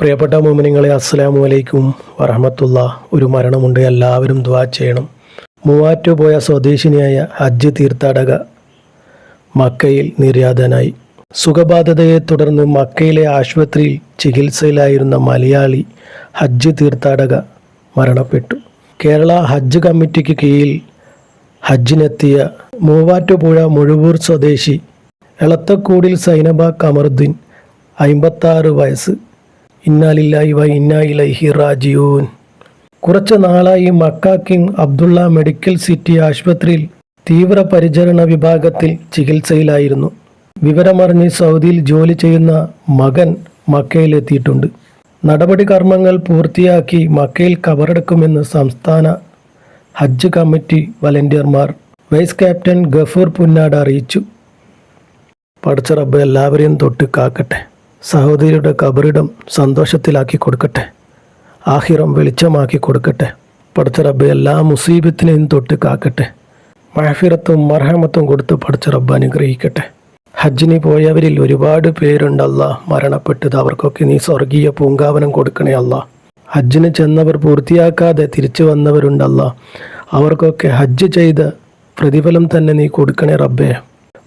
പ്രിയപ്പെട്ട മോമിനിങ്ങളെ അസ്സലാമു അലൈക്കും വറഹമത്തുള്ള. ഒരു മരണമുണ്ട് എല്ലാവരും ദ്വാ ചെയ്യണം. മൂവാറ്റു പോയ സ്വദേശിനിയായ ഹജ്ജ് തീർത്ഥാടക മക്കയിൽ നിര്യാതനായി. സുഖബാധിതയെ തുടർന്ന് മക്കയിലെ ആശുപത്രിയിൽ ചികിത്സയിലായിരുന്ന മലയാളി ഹജ്ജ് തീർത്ഥാടക മരണപ്പെട്ടു. കേരള ഹജ്ജ് കമ്മിറ്റിക്ക് കീഴിൽ ഹജ്ജിനെത്തിയ മൂവാറ്റുപുഴ മുഴുവൂർ സ്വദേശി എളത്തക്കൂടിൽ സൈനബ കമറുദ്ദീൻ അമ്പത്താറ് വയസ്സ്. ഇന്നാലില്ലായി വ ഇന്നായിലൈഹി റാജിയൂൻ കുറച്ച് നാളായി Mecca king Abdullah medical city ആശുപത്രിയിൽ തീവ്രപരിചരണ വിഭാഗത്തിൽ ചികിത്സയിലായിരുന്നു. വിവരമറിഞ്ഞ് സൗദിയിൽ ജോലി ചെയ്യുന്ന മകൻ മക്കയിലെത്തിയിട്ടുണ്ട്. നടപടി കർമ്മങ്ങൾ പൂർത്തിയാക്കി മക്കയിൽ കബറടക്കുമെന്ന് സംസ്ഥാന ഹജ്ജ് കമ്മിറ്റി വലണ്ടിയർമാർ വൈസ് ക്യാപ്റ്റൻ ഗഫൂർ പുന്നാട് അറിയിച്ചു. പഠിച്ച റബ്ബ് എല്ലാവരെയും തൊട്ട് കാക്കട്ടെ. സഹോദരിയുടെ കബറിടം സന്തോഷത്തിലാക്കി കൊടുക്കട്ടെ. ആഹിറം വെളിച്ചമാക്കി കൊടുക്കട്ടെ. പഠിച്ച റബ്ബ് എല്ലാ മുസീബത്തിനെയും തൊട്ട് കാക്കട്ടെ. മഹഫിറത്തും മർഹമത്തും കൊടുത്ത് പഠിച്ച റബ്ബ് അനുഗ്രഹിക്കട്ടെ. ഹജ്ജിന് പോയവരിൽ ഒരുപാട് പേരുണ്ടല്ല മരണപ്പെട്ടത്. അവർക്കൊക്കെ നീ സ്വർഗീയ പൂങ്കാവനം കൊടുക്കണേ അല്ല. ഹജ്ജിന് ചെന്നവർ പൂർത്തിയാക്കാതെ തിരിച്ചു വന്നവരുണ്ടല്ല അവർക്കൊക്കെ ഹജ്ജ് ചെയ്ത് പ്രതിഫലം തന്നെ നീ കൊടുക്കണേ റബ്ബേ.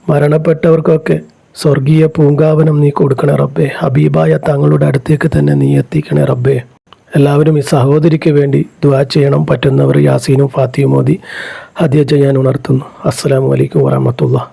മരണപ്പെട്ടവർക്കൊക്കെ സ്വർഗീയ പൂങ്കാവനം നീ കൊടുക്കണേ റബ്ബേ. ഹബീബായ തങ്ങളുടെ അടുത്തേക്ക് തന്നെ നീ എത്തിക്കണേ റബ്ബേ. എല്ലാവരും ഈ സഹോദരിക്ക് വേണ്ടി ദുആ ചെയ്യണം. പറ്റുന്നവർ യാസീനും ഫാത്തിയും മോദി ഹദിയ ചെയ്യാൻ ഉണർത്തുന്നു. അസ്സാം അലൈക്കും വറഹമത്തുള്ള